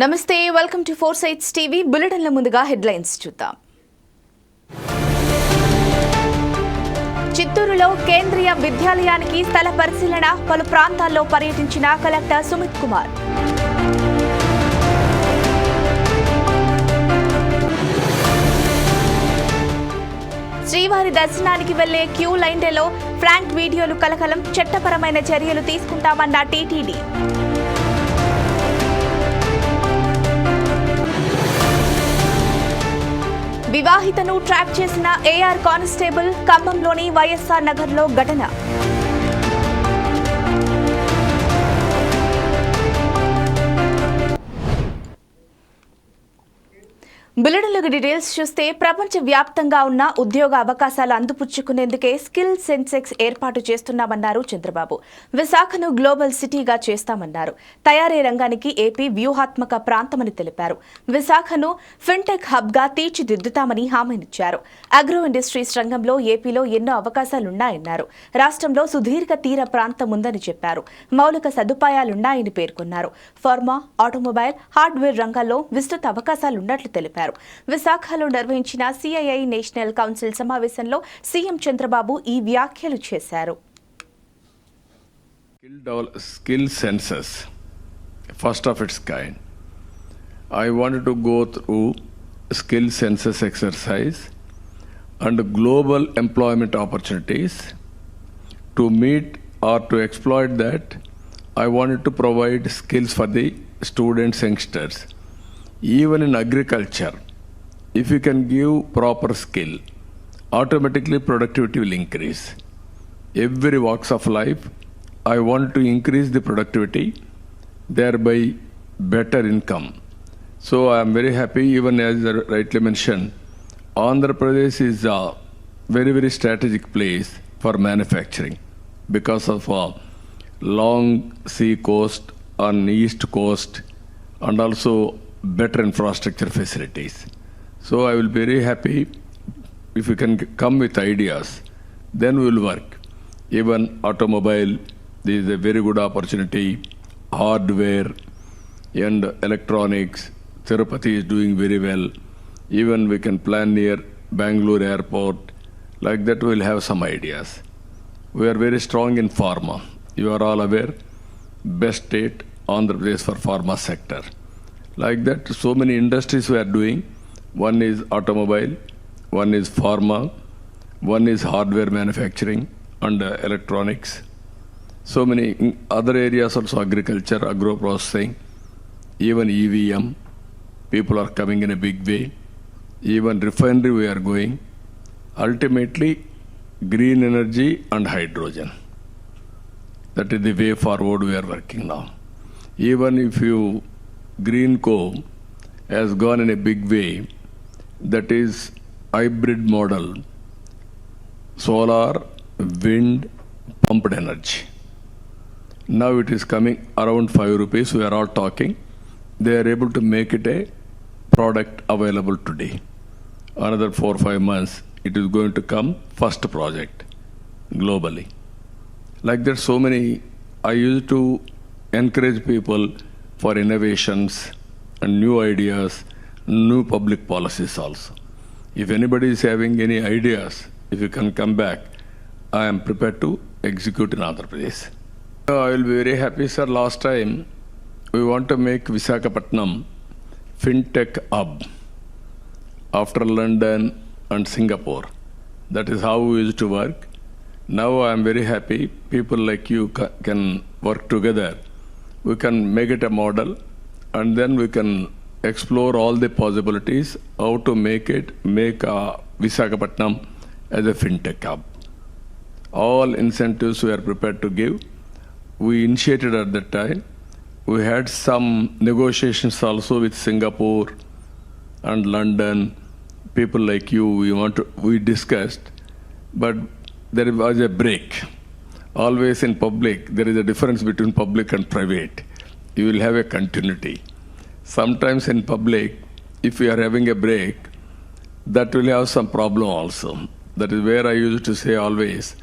నమస్తే welcome to four sites TV బులెటిన్ల ముందుగా headlines చూద్దాం. చిత్తూరులో కేంద్రీయ విద్యాలయానికి స్థల పరిశీలన పలు ప్రాంతాల్లో పర్యటించిన కలెక్టర్ సుమిత్ కుమార్. శ్రీవారి దర్శనానికి వెళ్ళే క్యూ లైన్లలో ఫ్రాంక్ వీడియోలు కలకలం చట్టపరమైన చర్యలు తీసుకుంటామన్న టీటీడీ. వివాహితను ట్రాక్ చేసిన ఏఆర్ కానిస్టేబుల్ ఖమ్మంలోని వైఎస్ఆర్ నగర్లో ఘటన. బులెటిన్లకు డీటెయిల్స్ చూస్తే ప్రపంచ వ్యాప్తంగా ఉన్న ఉద్యోగ అవకాశాలు అందిపుచ్చుకునేందుకే స్కిల్ సెన్సెక్స్ ఏర్పాటు చేస్తున్నామన్నారు చంద్రబాబు. విశాఖను గ్లోబల్ సిటీగా చేస్తామన్నారు. తయారీ రంగానికి ఏపీ వ్యూహాత్మక ప్రాంతమని తెలిపారు. విశాఖను ఫిన్టెక్ హబ్గా తీర్చిదిద్దుతామని హామీనిచ్చారు. అగ్రో ఇండస్ట్రీస్ రంగంలో ఏపీలో ఎన్నో అవకాశాలున్నాయన్నారు. రాష్ట్రంలో సుదీర్ఘ తీర ప్రాంతం ఉందని చెప్పారు. మౌలిక సదుపాయాలున్నాయని పేర్కొన్నారు. ఫార్మా ఆటోమొబైల్ హార్డ్వేర్ రంగాల్లో విస్తృత అవకాశాలున్నట్లు తెలిపారు. విశాఖలో నిర్వహించిన సిఐఐ నేషనల్ కౌన్సిల్ సమావేశంలో సీఎం చంద్రబాబు ఈ వ్యాఖ్యలు చేశారు skill, devel- skill census, first of its kind. I wanted to go through skill census exercise and global employment opportunities. To meet or to exploit that, I wanted to provide skills for the students, youngsters. Even in agriculture, if you can give proper skill, automatically productivity will increase. Every walks of life i want to increase the productivity thereby better income. So i am very happy even as I rightly mentioned andhra pradesh is a very very strategic place for manufacturing because of a long sea coast on east coast and also better infrastructure facilities so i will be very happy if you can come with ideas, then we will work. Even automobile, this is a very good opportunity. Hardware and electronics, Tirupati is doing very well. Even we can plan near Bangalore airport. Like that, we'll have some ideas. We are very strong in pharma. You are all aware, best state, Andhra Pradesh for pharma sector. Like that, so many industries we are doing. One is automobile, one is pharma, one is hardware manufacturing and uh, electronics. So many other areas also agriculture, agro processing, even EVM. People are coming in a big way. Even refinery we are going. Ultimately, green energy and hydrogen. That is the way forward we are working now. Even if you green co has gone in a big way, that is hybrid model, solar, wind, pumped energy. Now it is coming around 5 rupees. We are all talking. They are able to make it a product available today. Another 4 or 5 months, it is going to come first project globally. Like that, so many. I used to encourage people for innovations and new ideas, new public policies also. If anybody is having any ideas, if you can come back, I am prepared to execute in Andhra Pradesh. I will be very happy, sir. Last time, we want to make Visakhapatnam fintech hub after London and Singapore. That is how we used to work. Now I am very happy. People like you ca- can work together. We can make it a model and then we can explore all the possibilities how to make it, make uh, Visakhapatnam as a fintech hub. All incentives we are prepared to give. We initiated at that time. We had some negotiations also with Singapore and London. People like you, we want to, we discussed, but there was a break. Always in public, there is a difference between public and private. You will have a continuity. Sometimes in public, if you are having a break, that will have some problem also. That is where I used to say always,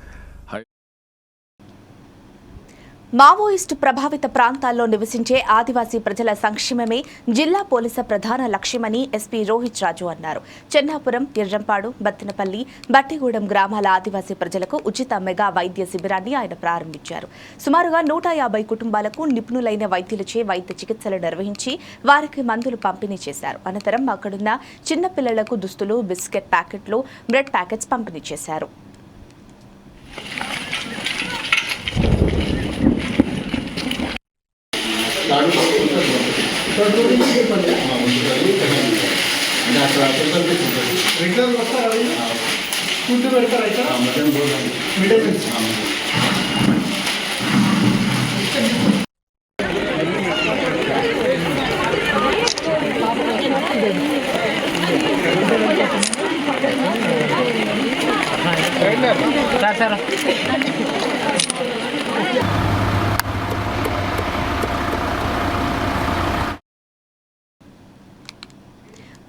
Maoist ప్రభావిత ప్రాంతాల్లో నివసించే ఆదివాసీ ప్రజల సంక్షేమమే జిల్లా police ప్రధాన లక్ష్యమని SP Rohit రాజు అన్నారు. చెన్నాపురం ఎర్రంపాడు బత్తినపల్లి బట్టిగూడెం గ్రామాల ఆదివాసీ ప్రజలకు ఉచిత మెగా వైద్య శిబిరాన్ని ఆయన ప్రారంభించారు. సుమారుగా నూట యాభై కుటుంబాలకు నిపుణులైన వైద్యులచే వైద్య చికిత్సలు నిర్వహించి వారికి మందులు పంపిణీ చేశారు. అనంతరం అక్కడున్న చిన్నపిల్లలకు దుస్తులు బిస్కెట్ ప్యాకెట్లు బ్రెడ్ ప్యాకెట్స్ పంపిణీ చేశారు. రెగ్యులర్ వస్తారా వీళ్ళు? ఫుడ్ పెడతారా ఇక్కడ? మిడ్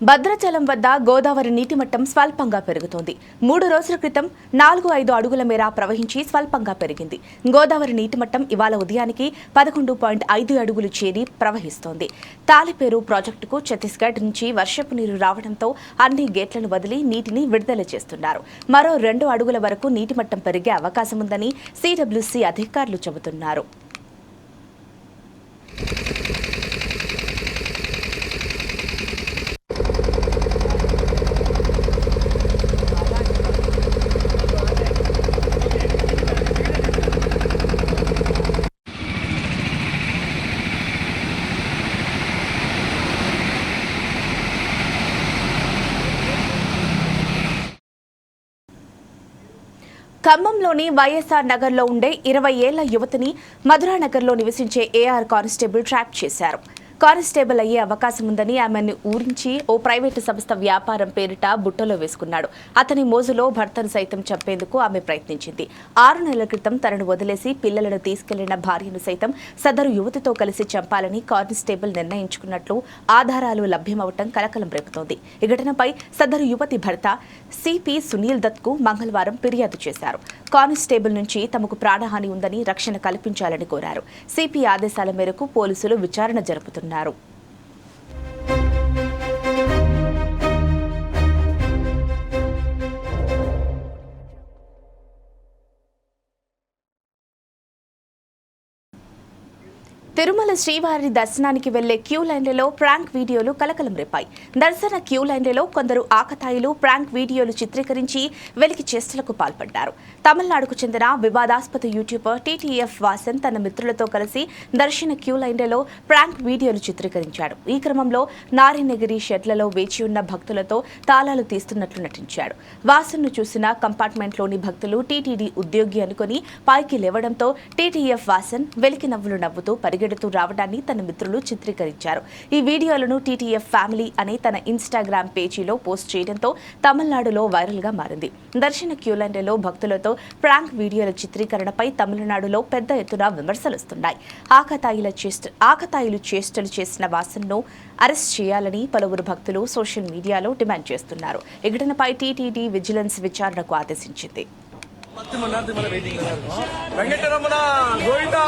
భద్రాచలం వద్ద గోదావరి నీటి మట్టం స్వల్పంగా పెరుగుతోంది. మూడు రోజుల క్రితం నాలుగు ఐదు అడుగుల మేర ప్రవహించి స్వల్పంగా పెరిగింది. గోదావరి నీటి మట్టం ఇవాళ ఉదయానికి పదకొండు పాయింట్ ఐదు అడుగులు చేరి ప్రవహిస్తోంది. తాలిపేరు ప్రాజెక్టుకు ఛత్తీస్గఢ్ నుంచి వర్షపు నీరు రావడంతో అన్ని గేట్లను వదిలి నీటిని విడుదల చేస్తున్నారు. మరో రెండు అడుగుల వరకు నీటి మట్టం పెరిగే అవకాశం ఉందని సిడబ్ల్యూసీ అధికారులు చెబుతున్నారు. ఖమ్మంలోని వైఎస్ఆర్ నగర్లో ఉండే ఇరవై ఏళ్ళ యువతిని మధురానగర్లో నివసించే ఏఆర్ కానిస్టేబుల్ ట్రాప్ చేశారు. కానిస్టేబుల్ అయ్యే అవకాశం ఉందని ఆమెను ఊరించి ఓ ప్రైవేటు సంస్థ వ్యాపారం పేరిట బుట్టలో వేసుకున్నాడు. అతని మోజులో భర్తను సైతం చంపేందుకు ఆమె ప్రయత్నించింది. ఆరు నెలల క్రితం తనను వదిలేసి పిల్లలను తీసుకెళ్ళిన భార్యను సైతం సదరు యువతితో కలిసి చంపాలని కానిస్టేబుల్ నిర్ణయించుకున్నట్లు ఆధారాలు లభ్యమవటం కలకలం రేపుతోంది. ఈ ఘటనపై సదరు యువతి భర్త సిపి సునీల్ దత్కు మంగళవారం ఫిర్యాదు చేశారు. కానిస్టేబుల్ నుంచి తమకు ప్రాణహాని ఉందని రక్షణ కల్పించాలని కోరారు. సిపి ఆదేశాల మేరకు పోలీసులు విచారణ జరుపుతున్నారు. పేర్కొన్నారు తిరుమల శ్రీవారి దర్శనానికి వెళ్ళే క్యూ లైన్లలో ప్రాంక్ వీడియోలు కలకలం రేపాయి. దర్శన క్యూ లైన్లలో కొందరు ఆకతాయిలు ప్రాంక్ వీడియోలు చిత్రీకరించి వెలికి చేష్టలకు పాల్పడ్డారు. తమిళనాడుకు చెందిన వివాదాస్పద యూట్యూబర్ టీటీఎఫ్ వాసన్ తన మిత్రులతో కలిసి దర్శన క్యూ లైన్లలో ప్రాంక్ వీడియోలు చిత్రీకరించాడు. ఈ క్రమంలో నారినగిరి షెడ్లలో వేచి ఉన్న భక్తులతో తాళాలు తీస్తున్నట్లు నటించాడు. వాసన్ను చూసిన కంపార్ట్మెంట్లోని భక్తులు టీటీడీ ఉద్యోగి అనుకుని పైకి లేవడంతో టీటీఎఫ్ వాసన్ వెలికి నవ్వులు నవ్వుతూ పరిగెడుతూ రావడాన్ని తన మిత్రులు చిత్రీకరించారు ఈ వీడియోలను టీటీఎఫ్ ఫ్యామిలీ అనే తన ఇన్స్టాగ్రామ్ పేజీలో పోస్ట్ చేయడంతో తమిళనాడులో వైరల్ గా మారింది దర్శన క్యూలైన్లలో భక్తులతో ప్రాంక్ వీడియోల చిత్రీకరణపై తమిళనాడులో పెద్ద ఎత్తున విమర్శలు వస్తున్నాయి ఆకతాయిల చేష్ట ఆకతాయిలు చేష్టలు చేసిన వాసన్ను అరెస్ట్ చేయాలని పలువురు భక్తులు సోషల్ మీడియాలో డిమాండ్ చేస్తున్నారు ఈ ఘటనపై టీటీడీ విజిలెన్స్ విచారణకు ఆదేశించింది பத்து மணி நேரத்துக்கு மேல வெயிட்டிங்ல தான் இருக்கும் வெங்கடரமணா கோவிந்தா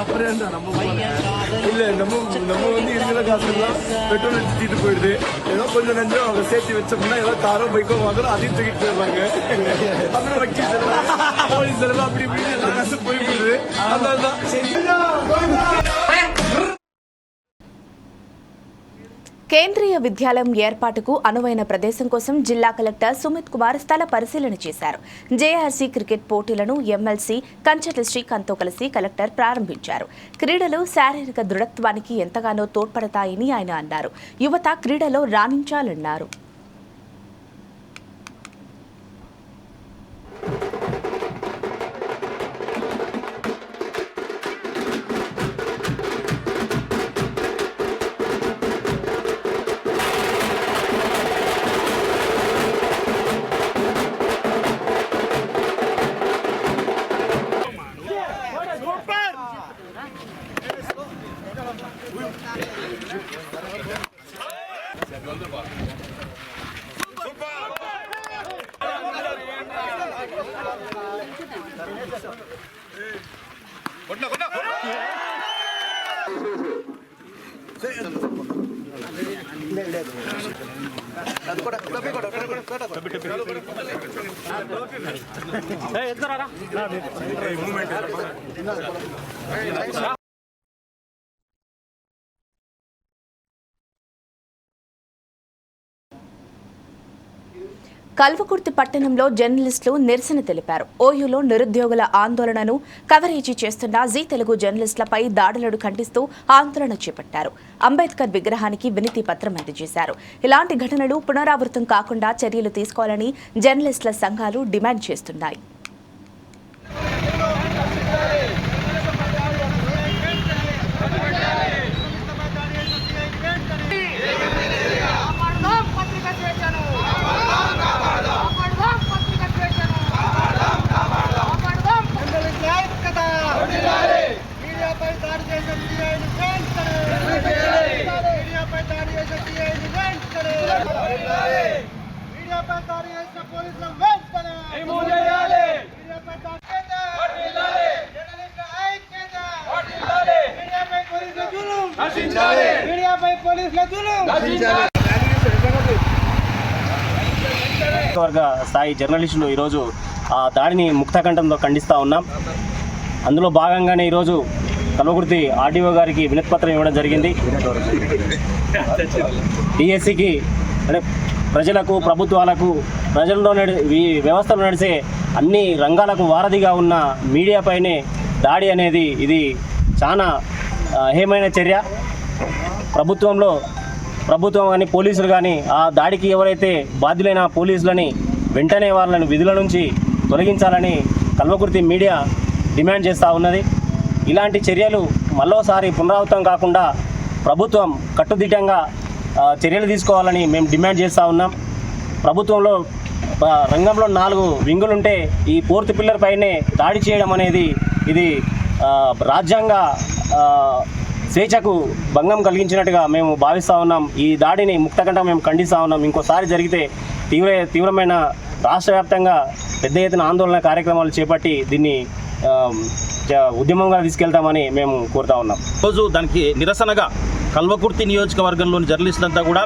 அப்புறம் என்ன நம்ம இல்ல நம்ம நம்ம வந்து இருக்கிற காசு காசுலாம் பெட்ரோல் அடிச்சுட்டு போயிடுது. ஏதோ கொஞ்சம் நஞ்சம் அவங்க சேர்த்து வச்சோம்னா ஏதோ காரோ பைக்கோ வாங்குறோம் அதையும் தூக்கிட்டு போயிடுறாங்க அப்புறம் வக்கீல் செலவு போலீஸ் செலவு அப்படி இப்படின்னு எல்லா காசும் போயிடுது அதனால தான் சரி. కేంద్రీయ విద్యాలయం ఏర్పాటుకు అనువైన ప్రదేశం కోసం జిల్లా కలెక్టర్ సుమిత్ కుమార్ స్థల పరిశీలన చేశారు. జేఆర్సీ క్రికెట్ పోటీలను ఎమ్మెల్సీ కంచటి శ్రీకాంత్తో కలిసి కలెక్టర్ ప్రారంభించారు. క్రీడలు శారీరక దృఢత్వానికి ఎంతగానో తోడ్పడతాయని ఆయన అన్నారు. యువత క్రీడలో రాణించాలన్నారు. కల్వకుర్తి పట్టణంలో జర్నలిస్టులు నిరసన తెలిపారు. ఓయూలో నిరుద్యోగుల ఆందోళనను కవరేజీ చేస్తున్న జీ తెలుగు జర్నలిస్టులపై దాడులను ఖండిస్తూ ఆందోళన చేపట్టారు. అంబేద్కర్ విగ్రహానికి వినతి పత్రం అందజేశారు. ఇలాంటి ఘటనలు పునరావృతం కాకుండా చర్యలు తీసుకోవాలని జర్నలిస్టుల సంఘాలు డిమాండ్ చేస్తున్నాయి. Get it off. మీడియాపై పోలీసుల జులుం. వర్గ స్థాయి జర్నలిస్టులు ఈరోజు ఆ దాడిని ముక్తకంఠంతో ఖండిస్తూ ఉన్నాం. అందులో భాగంగానే ఈరోజు కల్వకుర్తి ఆర్డీఓ గారికి వినతిపత్రం ఇవ్వడం జరిగింది. డిఎస్సికి అంటే ప్రజలకు ప్రభుత్వాలకు ప్రజల్లో నడి ఈ వ్యవస్థలో నడిచే అన్ని రంగాలకు వారధిగా ఉన్న మీడియాపైనే దాడి అనేది ఇది చాలా ఆ, హేమైన చర్య? ప్రభుత్వంలో ప్రభుత్వం కానీ పోలీసులు కానీ ఆ దాడికి ఎవరైతే బాధ్యులైన పోలీసులని వెంటనే వాళ్ళని విధుల నుంచి తొలగించాలని కల్వకుర్తి మీడియా డిమాండ్ చేస్తూ ఉన్నది. ఇలాంటి చర్యలు మరోసారి పునరావృతం కాకుండా ప్రభుత్వం కట్టుదిట్టంగా చర్యలు తీసుకోవాలని మేము డిమాండ్ చేస్తూ ఉన్నాం. ప్రభుత్వంలో రంగంలో నాలుగు వింగులుంటే ఈ ఫోర్త్ పిల్లర్ పైనే దాడి చేయడం అనేది ఇది రాజ్యాంగ స్వేచ్ఛకు భంగం కలిగించినట్టుగా మేము భావిస్తూ ఉన్నాం. ఈ దాడిని ముక్తకంఠం మేము ఖండిస్తూ ఉన్నాం. ఇంకోసారి జరిగితే తీవ్ర తీవ్రమైన రాష్ట్ర వ్యాప్తంగా పెద్ద ఎత్తున ఆందోళన కార్యక్రమాలు చేపట్టి దీన్ని ఉద్యమంగా తీసుకెళ్తామని మేము కోరుతా ఉన్నాం. రోజు దానికి నిరసనగా కల్వకుర్తి నియోజకవర్గంలోని జర్నలిస్టులంతా కూడా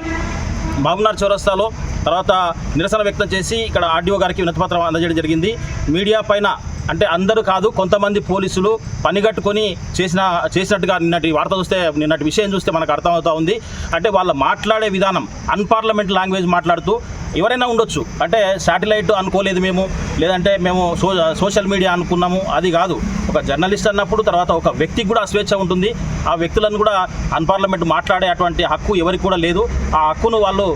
మహబూబ్నగర్ చౌరస్తాలో తర్వాత నిరసన వ్యక్తం చేసి ఇక్కడ ఆర్డీఓ గారికి వినతిపత్రం అందజేయడం జరిగింది. మీడియా పైన అంటే అందరూ కాదు కొంతమంది పోలీసులు పనిగట్టుకొని చేసిన చేసినట్టుగా నిన్నటి వార్త చూస్తే నిన్నటి విషయం చూస్తే మనకు అర్థమవుతా ఉంది. అంటే వాళ్ళు మాట్లాడే విధానం అన్పార్లమెంట్ లాంగ్వేజ్ మాట్లాడుతూ ఎవరైనా ఉండొచ్చు. అంటే శాటిలైట్ అనుకోలేదు మేము. లేదంటే మేము సో సోషల్ మీడియా అనుకున్నాము. అది కాదు. ఒక జర్నలిస్ట్ అన్నప్పుడు తర్వాత ఒక వ్యక్తికి కూడా స్వేచ్ఛ ఉంటుంది. ఆ వ్యక్తులను కూడా అన్పార్లమెంట్ మాట్లాడే అటువంటి హక్కు ఎవరికి కూడా లేదు. ఆ హక్కును వాళ్ళు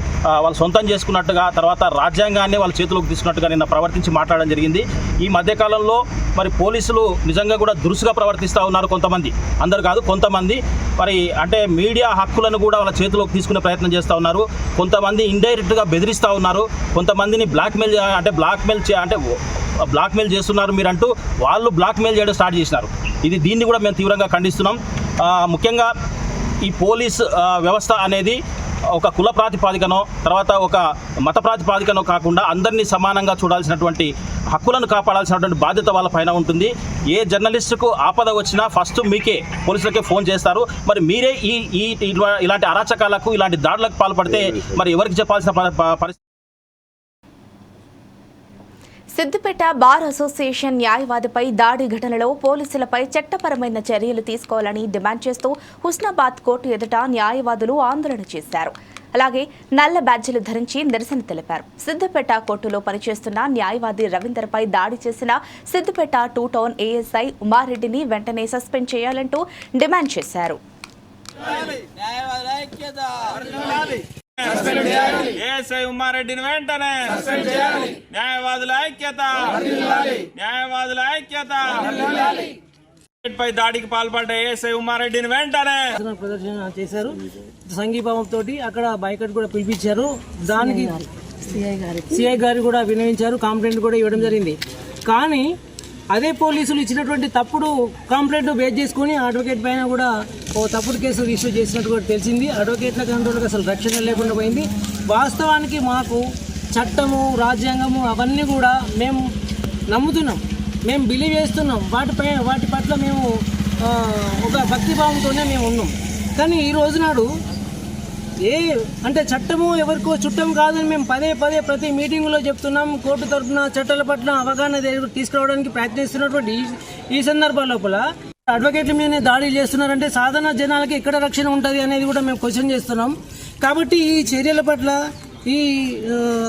వాళ్ళు సొంతం చేసుకున్నట్టుగా తర్వాత రాజ్యాంగాన్ని వాళ్ళ చేతిలోకి తీసుకున్నట్టుగా నిన్న ప్రవర్తించి మాట్లాడడం జరిగింది. ఈ మధ్యకాలంలో మరి పోలీసులు నిజంగా కూడా దురుసుగా ప్రవర్తిస్తూ ఉన్నారు కొంతమంది. అందరు కాదు కొంతమంది. మరి అంటే మీడియా హక్కులను కూడా వాళ్ళ చేతిలోకి తీసుకునే ప్రయత్నం చేస్తూ ఉన్నారు. కొంతమంది ఇండైరెక్ట్గా బెదిరిస్తూ ఉన్నారు. కొంతమందిని బ్లాక్మెయిల్ అంటే బ్లాక్మెయిల్ అంటే బ్లాక్మెయిల్ చేస్తున్నారు మీరు అంటూ వాళ్ళు బ్లాక్మెయిల్ చేయడం స్టార్ట్ చేసినారు. ఇది దీన్ని కూడా మేము తీవ్రంగా ఖండిస్తున్నాం. ముఖ్యంగా ఈ పోలీస్ వ్యవస్థ అనేది ఒక కుల ప్రాతిపాదికనో తర్వాత ఒక మత ప్రాతిపాదికనో కాకుండా అందరినీ సమానంగా చూడాల్సినటువంటి హక్కులను కాపాడాల్సినటువంటి బాధ్యత వాళ్ళ పైన ఉంటుంది. ఏ జర్నలిస్టుకు ఆపద వచ్చినా ఫస్ట్ మీకే పోలీసులకే ఫోన్ చేస్తారు. మరి మీరే ఈ ఇలాంటి అరాచకాలకు ఇలాంటి దాడులకు పాల్పడితే మరి ఎవరికి చెప్పాల్సిన పరిస్థితి? సిద్దిపేట బార్ అసోసియేషన్ న్యాయవాదిపై దాడి ఘటనలో పోలీసులపై చట్టపరమైన చర్యలు తీసుకోవాలని డిమాండ్ చేస్తూ హుస్నాబాద్ కోర్టు ఎదుట న్యాయవాదులు ఆందోళన చేశారు. అలాగే నల్ల బ్యాడ్జీలు ధరించి నిరసన తెలిపారు. సిద్దిపేట కోర్టులో పనిచేస్తున్న న్యాయవాది రవీందర్పై దాడి చేసిన సిద్దిపేట టూ టౌన్ ఏఎస్ఐ ఉమారెడ్డిని వెంటనే సస్పెండ్ చేయాలంటూ డిమాండ్ చేశారు. ఏఎస్ఐ ఉమ్మారెడ్డిని వెంటనే న్యాయవాదుల ఐక్యత. న్యాయవాదుల ఐక్యత. పై దాడికి పాల్పడ్డ ఏఎస్ఐ ఉమ్మారెడ్డిని వెంటనే. ప్రదర్శన చేశారు. సంఘీభావం తోటి అక్కడ బైకట్ కూడా పిలిపించారు. దానికి సిఐ గారు కూడా వినయించారు. కంప్లైంట్ కూడా ఇవ్వడం జరిగింది. కానీ అదే పోలీసులు ఇచ్చినటువంటి తప్పుడు కంప్లైంట్ బేస్ చేసుకుని అడ్వకేట్ పైన కూడా ఓ తప్పుడు కేసు రిజిస్టర్ చేసినట్టు కూడా తెలిసింది. అడ్వకేట్ల కంట్రోల్కి అసలు రక్షణ లేకుండా పోయింది. వాస్తవానికి మాకు చట్టము రాజ్యాంగము అవన్నీ కూడా మేము నమ్ముతున్నాం. మేము బిలీవ్ చేస్తున్నాం. వాటిపై వాటి పట్ల మేము ఒక భక్తిభావంతోనే మేము ఉన్నాం. కానీ ఈ రోజు నాడు ఏ అంటే చట్టము ఎవరికో చుట్టం కాదని మేము పదే పదే ప్రతి మీటింగ్లో చెప్తున్నాం. కోర్టు తరఫున చట్టాల పట్ల అవగాహన తీసుకురావడానికి ప్రయత్నిస్తున్నటువంటి ఈ- ఈ సందర్భాల లోపల అడ్వకేట్ల మీదనే దాడి చేస్తున్నారంటే సాధారణ జనాలకి ఎక్కడ రక్షణ ఉంటుంది అనేది కూడా మేము క్వశ్చన్ చేస్తున్నాం. కాబట్టి ఈ చర్యల పట్ల ఈ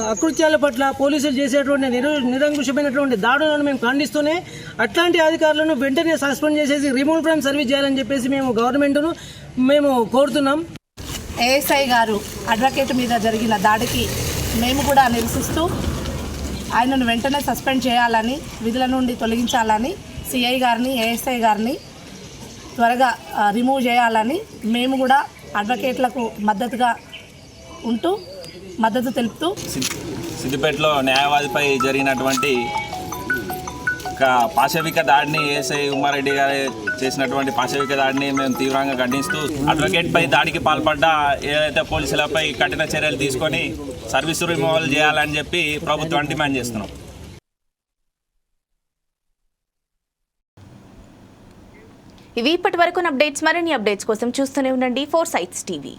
అకృత్యాల పట్ల పోలీసులు చేసేటువంటి నిరు నిరంకుశమైనటువంటి దాడులను మేము ఖండిస్తూనే అట్లాంటి అధికారులను వెంటనే సస్పెండ్ చేసేసి రిమూవ్ ఫ్రమ్ సర్వీస్ చేయాలని చెప్పేసి మేము గవర్నమెంట్ను మేము కోరుతున్నాం. ఏఎస్ఐ గారు అడ్వకేట్ మీద జరిగిన దాడికి మేము కూడా నిరసిస్తూ ఆయనను వెంటనే సస్పెండ్ చేయాలని విధుల నుండి తొలగించాలని సిఐ గారిని ఏఎస్ఐ గారిని త్వరగా రిమూవ్ చేయాలని మేము కూడా అడ్వకేట్లకు మద్దతుగా ఉంటూ మద్దతు తెలుపుతూ సిద్దిపేటలో న్యాయవాదిపై జరిగినటువంటి పాశవిక దాడిని ఏసై ఉమ్మారెడ్డి గారు చేసినటువంటి పాశవిక దాడిని మేము తీవ్రంగా ఖండిస్తూ అడ్వకేట్ పై దాడికి పాల్పడ్డ ఏదైతే పోలీసులపై కఠిన చర్యలు తీసుకొని సర్వీసు రిమూవల్ చేయాలని చెప్పి ప్రభుత్వం డిమాండ్ చేస్తున్నాం. ఇవి ఇప్పటి వరకు అప్డేట్స్ మరిన్ని అప్డేట్స్ కోసం చూస్తూనే ఉండండి ఫోర్ సైట్స్ టీవీ.